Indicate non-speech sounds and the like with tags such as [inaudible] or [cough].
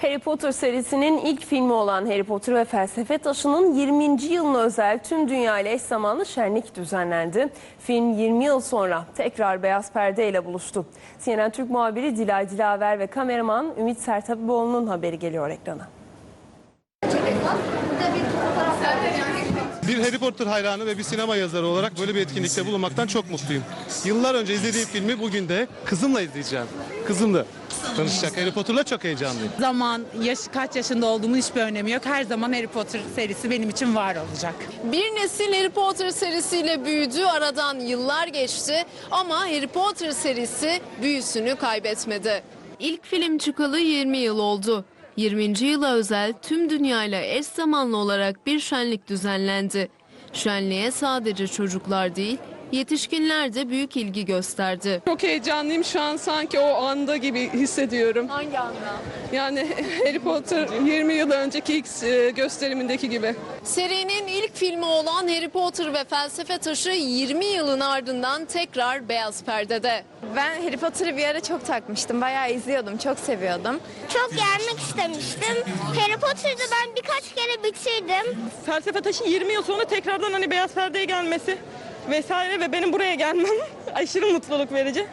Harry Potter serisinin ilk filmi olan Harry Potter ve Felsefe Taşı'nın 20. yılına özel tüm dünya ile eş zamanlı şenlik düzenlendi. Film 20 yıl sonra tekrar beyaz perde ile buluştu. CNN Türk muhabiri Dilay Dilaver ve kameraman Ümit Sertabiboğlu'nun haberi geliyor ekrana. Bir Harry Potter hayranı ve bir sinema yazarı olarak böyle bir etkinlikte bulunmaktan çok mutluyum. Yıllar önce izlediğim filmi bugün de kızımla izleyeceğim. Kızımla tanışacak Harry Potter'la çok heyecanlıyım. Zaman, yaş, kaç yaşında olduğumun hiçbir önemi yok. Her zaman Harry Potter serisi benim için var olacak. Bir nesil Harry Potter serisiyle büyüdü. Aradan yıllar geçti ama Harry Potter serisi büyüsünü kaybetmedi. İlk film çıkalı 20 yıl oldu. 20. yıla özel tüm dünyayla eş zamanlı olarak bir şenlik düzenlendi. Şenliğe sadece çocuklar değil, yetişkinler de büyük ilgi gösterdi. Çok heyecanlıyım şu an sanki o anda gibi hissediyorum. Hangi anda? Yani [laughs] Harry Potter 20 yıl önceki ilk e, gösterimindeki gibi. Serinin ilk filmi olan Harry Potter ve Felsefe Taşı 20 yılın ardından tekrar beyaz perdede. Ben Harry Potter'ı bir ara çok takmıştım. Bayağı izliyordum, çok seviyordum. Çok gelmek istemiştim. Harry Potter'ı ben birkaç kere bitirdim. Felsefe Taşı 20 yıl sonra tekrardan hani beyaz perdeye gelmesi vesaire ve benim buraya gelmem [laughs] aşırı mutluluk verici.